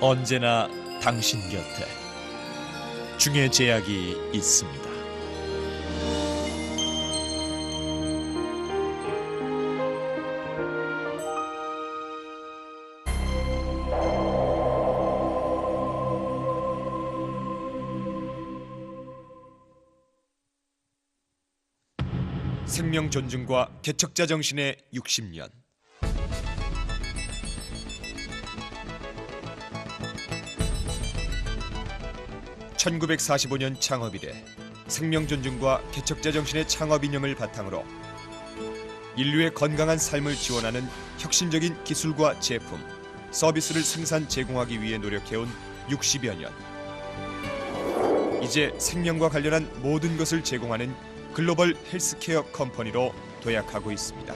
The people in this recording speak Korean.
언제나 당신 곁에 중의 제약이 있습니다. 생명 존중과 개척자 정신의 60년. (1945년) 창업 이래 생명 존중과 개척자 정신의 창업 이념을 바탕으로 인류의 건강한 삶을 지원하는 혁신적인 기술과 제품, 서비스를 생산 제공하기 위해 노력해온 60여 년. 이제 생명과 관련한 모든 것을 제공하는 글로벌 헬스케어 컴퍼니로 도약하고 있습니다.